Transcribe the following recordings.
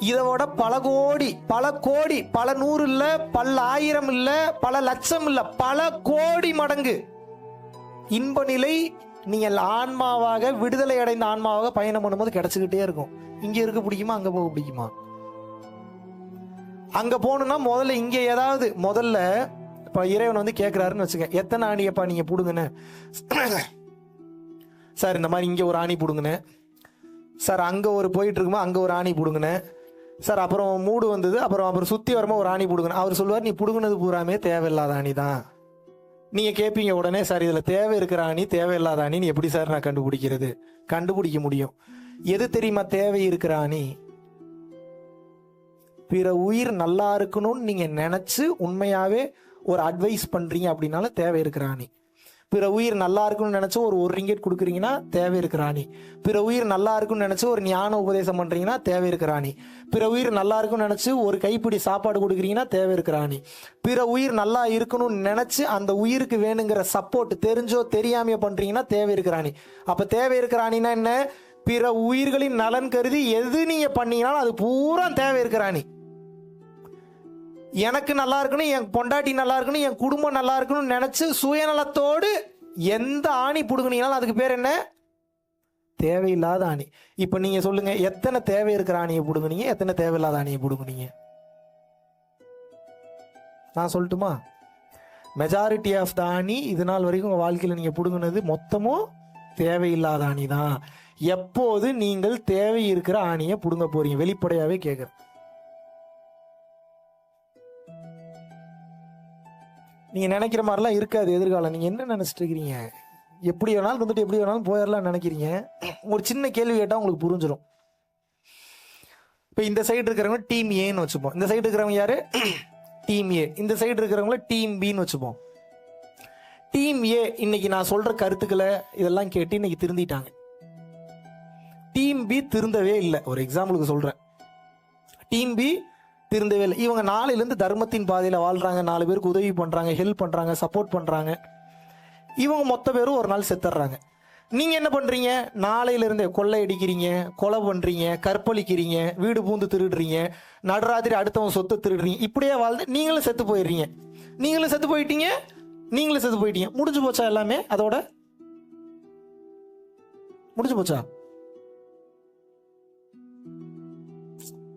இதோட பல கோடி பல கோடி பல நூறு இல்ல பல ஆயிரம் இல்ல பல லட்சம் இல்ல பல கோடி மடங்கு. இன்ப நிலை நீங்கள் ஆன்மாவாக விடுதலை அடைந்த ஆன்மாவாக பயணம் பண்ணும்போது கிடைச்சிக்கிட்டே இருக்கும். இங்க இருக்க பிடிக்குமா அங்க போக பிடிக்குமா? அங்க போகணும்னா முதல்ல இங்க ஏதாவது முதல்ல இப்ப இறைவன் வந்து கேட்கிறாருன்னு வச்சுக்க எத்தனை ஆணியப்பா நீங்க புடுங்கன்னு சார் இந்த மாதிரி இங்க ஒரு ஆணி புடுங்கண்ணே சார் அங்க ஒரு போயிட்டு இருக்குமா அங்க ஒரு ஆணி புடுங்கண்ணே சார் அப்புறம் மூடு வந்தது. அப்புறம் அப்புறம் சுற்றி வருமா ஒரு ஆணி பிடுங்கணும். அவர் சொல்லுவார் நீ பிடுங்கினது பூராமே தேவையில்லாத ஆணி தான். நீங்கள் கேட்பீங்க உடனே சார் இதில் தேவை இருக்கிற ஆணி தேவையில்லாத ஆணின்னு எப்படி சார் நான் கண்டுபிடிக்கிறது? கண்டுபிடிக்க முடியும். எது தெரியுமா தேவை இருக்கிற ஆணி? பிற உயிர் நல்லா இருக்கணும்னு நீங்கள் நினச்சி உண்மையாகவே ஒரு அட்வைஸ் பண்ணுறீங்க அப்படின்னாலும் தேவை இருக்கிற ஆணி. பிற உயிர் நல்லா இருக்குன்னு நினைச்சு ஒரு ஒரு ரிங்கெட் கொடுக்குறீங்கன்னா தேவை இருக்கிறாணி பிற உயிர் நல்லா இருக்குன்னு நினைச்சு ஒரு ஞான உபதேசம் பண்ணுறீங்கன்னா தேவை இருக்கிறாணி பிற உயிர் நல்லா இருக்குன்னு நினச்சி ஒரு கைப்பிடி சாப்பாடு கொடுக்குறீங்கன்னா தேவை இருக்கிறாணி பிற உயிர் நல்லா இருக்கணும்னு நினச்சி அந்த உயிருக்கு வேணுங்கிற சப்போர்ட் தெரிஞ்சோ தெரியாமையோ பண்ணுறீங்கன்னா தேவை இருக்கிறாணி அப்போ தேவை இருக்கிறாணின்னா என்ன? பிற உயிர்களின் நலன் கருதி எது நீங்கள் பண்ணீங்கனாலும் அது பூரா தேவை இருக்கிறாணி எனக்கு நல்லா இருக்கணும் என் பொண்டாட்டி நல்லா இருக்கணும் என் குடும்பம் நல்லா இருக்கணும்னு நினைச்சு சுயநலத்தோடு எந்த ஆணி புடுங்குனீங்கனாலும் அதுக்கு பேர் என்ன? தேவையில்லாத ஆணி. இப்போ நீங்கள் சொல்லுங்கள் எத்தனை தேவை இருக்கிற ஆணியை புடுங்குனீங்க? எத்தனை தேவையில்லாத ஆணியை புடுங்குனீங்க? நான் சொல்லட்டுமா? மெஜாரிட்டி ஆஃப் த ஆணி இது நாள் வரைக்கும் உங்கள் வாழ்க்கையில் நீங்கள் பிடுங்கினது மொத்தமும் தேவையில்லாத ஆணி தான் எப்போது நீங்கள் தேவை இருக்கிற ஆணியை பிடுங்க போகிறீங்க வெளிப்படையாகவே கேட்குறேன் நீங்கள் நினைக்கிற மாதிரிலாம் இருக்காது எதிர்காலம். நீங்கள் என்ன நினச்சிட்டு இருக்கிறீங்க? எப்படி வேணாலும் வந்துட்டு எப்படி வேணாலும் போயிடலாம் நினைக்கிறீங்க? ஒரு சின்ன கேள்வி கேட்டால் உங்களுக்கு புரிஞ்சிடும் இப்போ இந்த சைடு இருக்கிறவங்க டீம் ஏன்னு வச்சுப்போம். இந்த சைடு இருக்கிறவங்க யார்? டீம் ஏ இந்த சைடு இருக்கிறவங்கள டீம் பின்னு வச்சுப்போம். டீம் ஏ இன்னைக்கு நான் சொல்கிற கருத்துக்களை இதெல்லாம் கேட்டு இன்னைக்கு திருந்திட்டாங்க. டீம் பி திருந்தவே இல்லை. ஒரு எக்ஸாம்பிளுக்கு சொல்கிறேன் டீம் பி திருந்தவே இல்லை. இவங்க நாளையிலேருந்து தர்மத்தின் பாதையில் வாழ்கிறாங்க நாலு பேருக்கு உதவி பண்ணுறாங்க ஹெல்ப் பண்ணுறாங்க சப்போர்ட் பண்ணுறாங்க இவங்க மொத்த பேரும் ஒரு நாள் செத்துடுறாங்க நீங்கள் என்ன பண்ணுறீங்க நாளையிலேருந்தே கொள்ளை அடிக்கிறீங்க கொலை பண்ணுறீங்க கற்பழிக்கிறீங்க வீடு பூந்து திருடுறீங்க நடுராத்திரி அடுத்தவங்க சொத்து திருடுறீங்க. இப்படியே வாழ்ந்து நீங்களும் செத்து போயிடுறீங்க. நீங்களும் செத்து போயிட்டீங்க நீங்களும் செத்து போயிட்டீங்க. முடிஞ்சு போச்சா எல்லாமே? அதோட முடிஞ்சு போச்சா?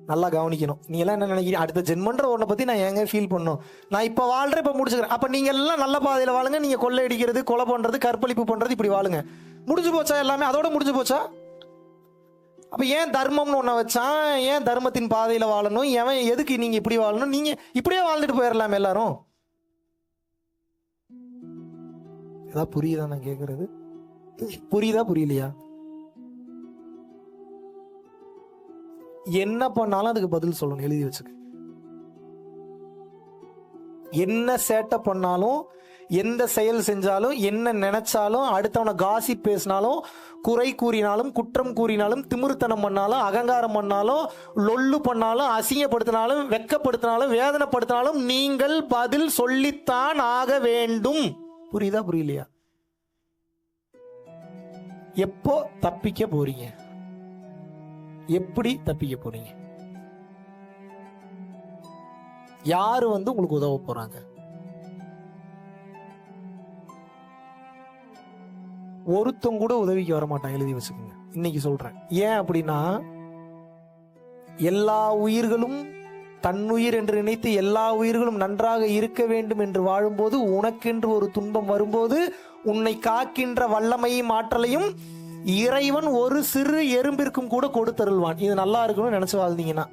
நல்லா கவனிக்கணும். நீ எல்லாம் என்ன நினைக்கிறீங்க? அடுத்த ஜென்மன்ற ஒன்றை பத்தி நான் ஏங்க ஃபீல் பண்ணும்? நான் இப்ப வாழ்றேன் இப்ப முடிச்சுக்கிறேன். அப்ப நீங்க எல்லாம் நல்ல பாதையில வாழுங்க. நீங்க கொள்ளை அடிக்கிறது கொலை பண்றது கற்பழிப்பு பண்றது இப்படி வாழுங்க. முடிஞ்சு போச்சா எல்லாமே? அதோட முடிஞ்சு போச்சா? அப்ப ஏன் தர்மம்னு ஒன்றை வச்சான்? ஏன் தர்மத்தின் பாதையில வாழணும்? எவன் எதுக்கு நீங்க இப்படி வாழணும்? நீங்க இப்படியே வாழ்ந்துட்டு போயிடலாம் எல்லாரும். ஏதாவது புரியுதா நான் கேக்குறது? புரியுதா புரியலையா? என்ன பண்ணாலும் அதுக்கு பதில் சொல்லணும் எழுதி வச்சுக்க. என்ன சேட்டை பண்ணாலும் எந்த செயல் செஞ்சாலும் என்ன நினைச்சாலும் அடுத்தவனை காசி பேசினாலும் குறை கூறினாலும் குற்றம் கூறினாலும் திமிர்த்தனம் பண்ணாலும் அகங்காரம் பண்ணாலும் லொல்லு பண்ணாலும் அசிங்கப்படுத்தினாலும் வெக்கப்படுத்தினாலும் வேதனைப்படுத்தினாலும் நீங்கள் பதில் சொல்லித்தான் ஆக வேண்டும். புரியுதா புரியலையா? எப்போ தப்பிக்க போறீங்க? எப்படி தப்பிக்க போறீங்க? யாரு வந்து உங்களுக்கு உதவ போறாங்க? ஒருத்தம் கூட உதவிக்கு வரமாட்டான் எழுதி வச்சுக்கோங்க. இன்னைக்கு சொல்றேன். ஏன் அப்படின்னா எல்லா உயிர்களும் தன்னுயிர் என்று நினைத்து எல்லா உயிர்களும் நன்றாக இருக்க வேண்டும் என்று வாழும்போது உனக்கென்று ஒரு துன்பம் வரும்போது உன்னை காக்கின்ற வல்லமையும் ஆற்றலையும் இறைவன் ஒரு சிறு எறும்பிற்கும் கூட கொடுத்தருள்வான். இது நல்லா இருக்கணும்னு நினைச்சு வாழ்ந்தீங்கன்னா.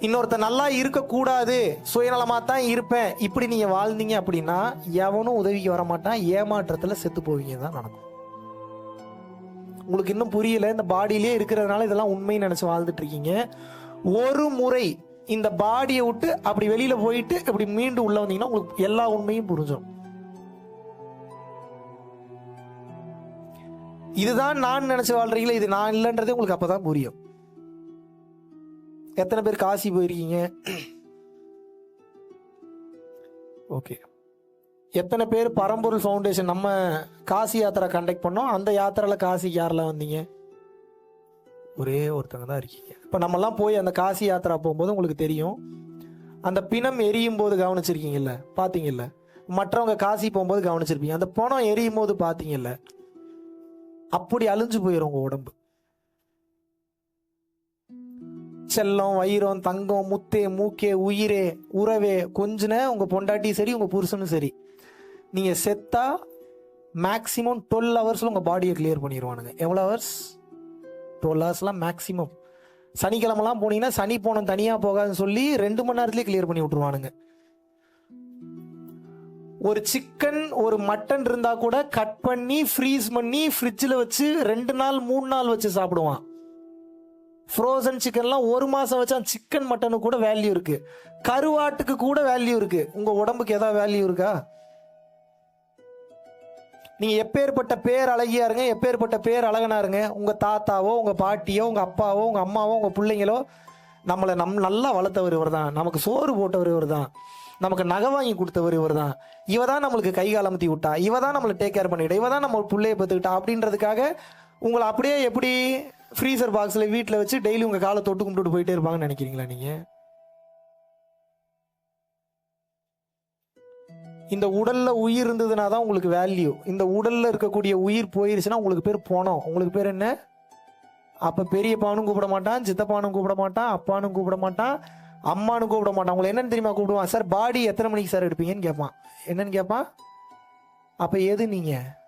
இன்னொருத்த நல்லா இருக்கக்கூடாது சுயநலமா தான் இருப்பேன். இப்படி நீங்க வாழ்ந்தீங்க அப்படின்னா எவனும் உதவிக்கு வர மாட்டான் செத்து போவீங்க தான் நடக்கும். உங்களுக்கு இன்னும் புரியல இந்த பாடியிலே இருக்கிறதுனால இதெல்லாம் உண்மைன்னு நினைச்சு வாழ்ந்துட்டு இருக்கீங்க. ஒரு முறை இந்த பாடியை விட்டு அப்படி வெளியில போயிட்டு இப்படி மீண்டும் உள்ள வந்தீங்கன்னா உங்களுக்கு எல்லா உண்மையும் புரிஞ்சிடும் இதுதான் நான் நினைச்சு வாழ்றீங்களா இது நான் இல்லைன்றதே உங்களுக்கு அப்பதான் புரியும். எத்தனை பேர் காசி போயிருக்கீங்க? ஓகே எத்தனை பேர் பரம்பொருள் ஃபவுண்டேஷன் நம்ம காசி யாத்திரை கண்டக்ட் பண்ணோம் அந்த யாத்திரையில் காசிக்கு யாரெல்லாம் வந்தீங்க? ஒரே ஒருத்தங்க தான் இருக்கீங்க. இப்போ நம்மலாம் போய் அந்த காசி யாத்திரா போகும்போது உங்களுக்கு தெரியும் அந்த பிணம் எரியும் போது கவனிச்சிருக்கீங்கல்ல பார்த்தீங்கல்ல மற்றவங்க காசி போகும்போது கவனிச்சிருப்பீங்க. அந்த பணம் எரியும் போது பார்த்தீங்கல்ல அப்படி அழிஞ்சு போயிடும் உங்க உடம்பு. செல்லம் வயிறம் தங்கம் முத்தே மூக்கே உயிரே உறவே கொஞ்சன உங்க பொண்டாட்டியும் சரி உங்க புருஷனும் சரி. நீங்க செத்தா மேக்ஸிமம் டுவெல் ஹவர்ஸில் உங்கள் பாடியை கிளியர் பண்ணிடுவானுங்க எவ்வளோ ஹவர்ஸ் டுவெல் ஹவர்ஸ்லாம் மேக்ஸிமம் சனிக்கிழமெல்லாம் போனீங்கன்னா சனி போனம் தனியாக போகாதுன்னு சொல்லி ரெண்டு மணி நேரத்துலேயே கிளியர் பண்ணி விட்ருவானுங்க ஒரு சிக்கன் ஒரு மட்டன் இருந்தால் கூட கட் பண்ணி ஃப்ரீஸ் பண்ணி ஃப்ரிட்ஜில் வச்சு ரெண்டு நாள் மூணு நாள் வச்சு சாப்பிடுவான். ஃப்ரோசன் சிக்கன்லாம் ஒரு மாதம் வச்சா சிக்கன் மட்டனுக்கு கூட வேல்யூ இருக்கு. கருவாட்டுக்கு கூட வேல்யூ இருக்கு. உங்கள் உடம்புக்கு எதாவது வேல்யூ இருக்கா? நீங்க எப்பேற்பட்ட பேர் அழகியா இருங்க எப்பேற்பட்ட பேர் அழகனா இருங்க. உங்க தாத்தாவோ உங்க பாட்டியோ உங்க அப்பாவோ உங்க அம்மாவோ உங்க பிள்ளைங்களோ நம்மளை நம் நல்லா வளர்த்தவர் இவர் தான் நமக்கு சோறு போட்டவர் இவர் தான் நமக்கு நகை வாங்கி கொடுத்தவர் இவர் தான் இவ தான் நம்மளுக்கு கை காலமுத்தி விட்டா. இவ தான் நம்மளை டேக் கேர் பண்ணிவிட்டா இவ தான் நம்ம பிள்ளைய பார்த்துக்கிட்டா அப்படின்றதுக்காக உங்களை அப்படியே எப்படி ஃப்ரீசர் பாக்ஸில் வீட்டில் வச்சு டெய்லி உங்கள் காலை தொட்டு கும்பிட்டுட்டு போயிட்டே இருப்பாங்கன்னு நினைக்கிறீங்களா நீங்கள் இந்த உடல்ல உயிர் இருந்ததுனா தான் உங்களுக்கு வேல்யூ இந்த உடல்ல இருக்கக்கூடிய உயிர் போயிருச்சுன்னா உங்களுக்கு பேர் போனோம். உங்களுக்கு பேர் என்ன? அப்ப பெரியப்பானும் கூப்பிட மாட்டான் சித்தப்பானும் கூப்பிட மாட்டான் அப்பானும் கூப்பிட மாட்டான். அம்மானு கூப்பிட மாட்டான். உங்களை என்னன்னு தெரியுமா கூப்பிடுவான்? சார் பாடி எத்தனை மணிக்கு சார் எடுப்பீங்கன்னு கேட்பான். என்னன்னு கேட்பான்? அப்ப எது நீங்க?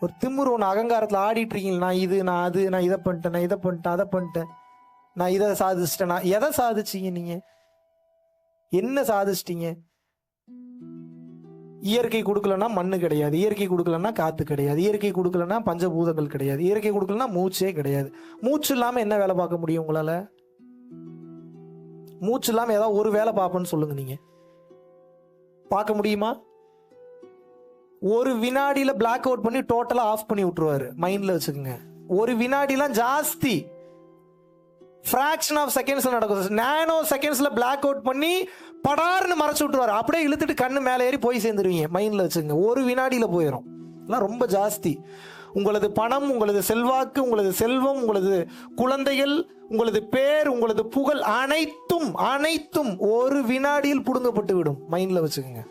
ஒரு திமுரு ஒன்று அகங்காரத்தில் ஆடிட்டு இருக்கீங்க நான் இது நான் அது நான் இதை பண்ணிட்டேன் நான் இதை பண்ணிட்டேன் அதை பண்ணிட்டேன். நான் இதை சாதிச்சிட்டேன். நான் எதை சாதிச்சிங்க நீங்க? என்ன சாதிச்சிட்டீங்க? இயற்கை கொடுக்கலன்னா மண்ணு கிடையாது. இயற்கை கொடுக்கலன்னா காத்து கிடையாது. இயற்கை கொடுக்கலன்னா பஞ்சபூதங்கள் கிடையாது. இயற்கை கொடுக்கலன்னா மூச்சே கிடையாது. மூச்சு இல்லாம என்ன வேலை பார்க்க முடியும் உங்களால? மூச்சு இல்லாம ஏதாவது ஒரு வேலை பார்ப்பேன்னு சொல்லுங்க நீங்க. பார்க்க முடியுமா? ஒரு வினாடியில பிளாக் அவுட் பண்ணி டோட்டலா ஆஃப் பண்ணி விட்டுருவாரு. மைண்ட்ல வச்சுக்கோங்க. ஒரு வினாடிலாம் ஜாஸ்தி. ஃப்ராக்ஷன் ஆஃப் செகண்ட்ஸில் நடக்கும். நானோ செகண்ட்ஸில் பிளாக் அவுட் பண்ணி படார்னு மறைச்சி விட்டுருவாரு. அப்படியே இழுத்துட்டு கண்ணு மேலே ஏறி போய் சேர்ந்துருவீங்க. மைண்டில் வச்சுங்க ஒரு வினாடியில் போயிடும் எல்லாம் ரொம்ப ஜாஸ்தி. உங்களது பணம் உங்களது செல்வாக்கு உங்களது செல்வம் உங்களது குழந்தைகள் உங்களது பேர் உங்களது புகழ் அனைத்தும் அனைத்தும் ஒரு வினாடியில் புடுங்கப்பட்டு விடும். மைண்டில் வச்சுக்கோங்க.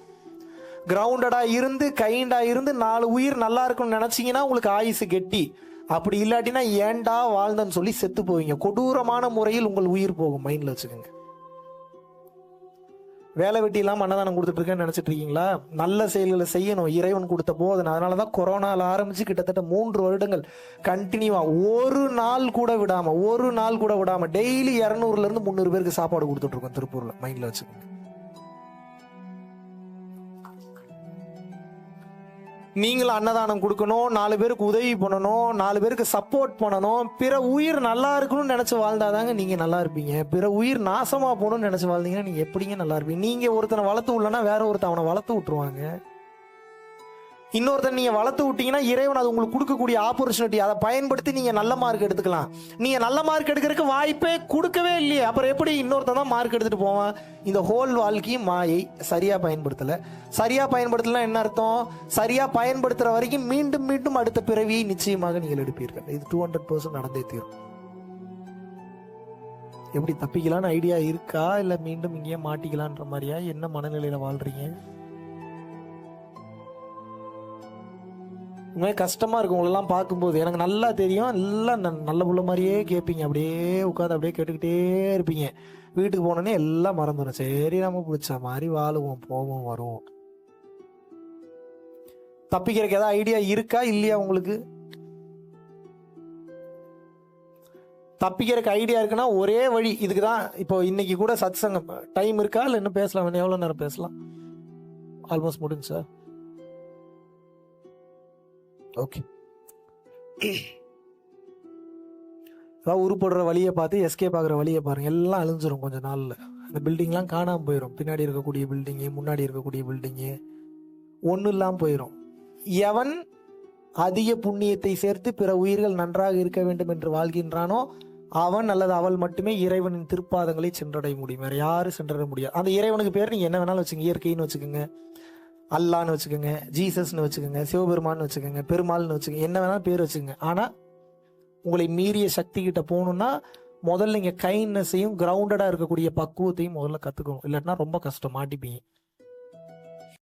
கிரவுண்டடாக இருந்து கைண்டாக இருந்து நாலு உயிர் நல்லா இருக்கும்னு நினச்சிங்கன்னா உங்களுக்கு ஆயுசு கெட்டி. அப்படி இல்லாட்டினா ஏன்டா வாழ்ந்தன்னு சொல்லி செத்து போவீங்க. கொடூரமான முறையில் உங்கள் உயிர் போகும் மைண்டில் வச்சுக்கோங்க. வேலை வெட்டி இல்லாமல் அன்னதானம் கொடுத்துட்டு இருக்கேன்னு நினச்சிட்டு இருக்கீங்களா? நல்ல செயல்களை செய்யணும். இறைவன் கொடுத்த போதனை. அதனாலதான் கொரோனாவில் ஆரம்பித்து கிட்டத்தட்ட மூன்று வருடங்கள் கண்டினியூவாக ஒரு நாள் கூட விடாமல் ஒரு நாள் கூட விடாமல் டெய்லி இரநூறுலேருந்து முந்நூறு பேருக்கு சாப்பாடு கொடுத்துட்ருக்கோம் திருப்பூரில். மைண்டில் வச்சுக்கோங்க. நீங்களும் அன்னதானம் கொடுக்கணும் நாலு பேருக்கு உதவி பண்ணணும் நாலு பேருக்கு சப்போர்ட் பண்ணணும். பிற உயிர் நல்லா இருக்கணும்னு நினச்சி வாழ்ந்தாதாங்க நீங்கள் நல்லா இருப்பீங்க. பிற உயிர் நாசமாக போகணும்னு நினச்சி வாழ்ந்தீங்கன்னா நீங்கள் எப்படிங்க நல்லா இருப்பீங்க? நீங்கள் ஒருத்தனை வளர்த்து விடலன்னா வேற ஒருத்தன் அவனை வளர்த்து விட்டுருவாங்க. இன்னொருத்தன் நீங்க வளர்த்து விட்டீங்கன்னா இறைவன் அது உங்களுக்கு கொடுக்கக்கூடிய ஆப்பர்ச்சுனிட்டி அதை பயன்படுத்தி நீங்க நல்ல மார்க் எடுத்துக்கலாம். நீங்க நல்ல மார்க் எடுக்கிறதுக்கு வாய்ப்பே கொடுக்கவே இல்லையே. அப்புறம் எப்படி இன்னொருத்தன் தான் மார்க் எடுத்துட்டு போவான்? இந்த ஹோல் வாழ்க்கையும் மாயை சரியா பயன்படுத்தல. சரியா பயன்படுத்தலாம் என்ன அர்த்தம்? சரியா பயன்படுத்துற வரைக்கும் மீண்டும் மீண்டும் அடுத்த பிறவியை நிச்சயமாக நீங்கள் எடுப்பீர்கள். இது டூ ஹண்ட்ரட் பர்சன்ட் நடந்தே தீரும். எப்படி தப்பிக்கலாம்னு ஐடியா இருக்கா? இல்ல மீண்டும் இங்கேயே மாட்டிக்கலான்ற மாதிரியா? என்ன மனநிலையில வாழ்றீங்க? மாதிரி கஷ்டமாக இருக்கும் உங்களெல்லாம் பார்க்கும்போது எனக்கு நல்லா தெரியும். எல்லாம் ந- நல்ல புள்ள மாதிரியே கேட்பீங்க. அப்படியே உட்காந்து அப்படியே கேட்டுக்கிட்டே இருப்பீங்க. வீட்டுக்கு போனோடனே எல்லாம் மறந்துடும் சரி நம்ம பிடிச்ச மாதிரி வாழுவோம் போவோம் வருவோம். தப்பிக்கிறதுக்கு ஏதாவது ஐடியா இருக்கா? இல்லையா உங்களுக்கு? தப்பிக்கிறதுக்கு ஐடியா இருக்குன்னா ஒரே வழி. இதுக்கு தான் இப்போ இன்னைக்கு கூட சத் சங்கம். டைம் இருக்கா? இல்லை இன்னும் பேசலாம்? எவ்வளோ நேரம் பேசலாம்? ஆல்மோஸ்ட் முடிஞ்சு சார் ஓகே அதாவது உருப்படுற வழியை பார்த்து எஸ்கேப் ஆகிற வழியை பாருங்க. எல்லாம் அழிஞ்சிரும் கொஞ்சம் நாளில். அந்த பில்டிங்லாம் காணாமல் போயிடும் பின்னாடி இருக்கக்கூடிய பில்டிங்கு முன்னாடி இருக்கக்கூடிய பில்டிங்கு ஒன்றும் இல்லாமல் போயிடும் எவன் அதிக புண்ணியத்தை சேர்த்து பிற உயிர்கள் நன்றாக இருக்க வேண்டும் என்று வாழ்கின்றானோ அவன் அல்லது அவள் மட்டுமே இறைவனின் திருப்பாதங்களை சென்றடைய முடியும். வேறு யாரும் சென்றடைய முடியாது. அந்த இறைவனுக்கு பேர் நீங்கள் என்ன வேணாலும் வச்சுங்க இயற்கைன்னு வச்சுக்கோங்க. அல்லான்னு வச்சுக்கோங்க ஜீசஸ்னு வச்சுக்கோங்க சிவபெருமான்னு வச்சுக்கோங்க பெருமாள்னு வச்சுக்கோங்க என்ன வேணாலும் பேர் வச்சுக்கோங்க. ஆனால் உங்களை மீறிய சக்தி கிட்ட போகணுன்னா முதல்ல நீங்கள் கைண்ட்னஸையும் கிரவுண்டடாக இருக்கக்கூடிய பக்குவத்தையும் முதல்ல கற்றுக்கணும் இல்லாட்டினா ரொம்ப கஷ்டம் மாட்டிப்பீங்க.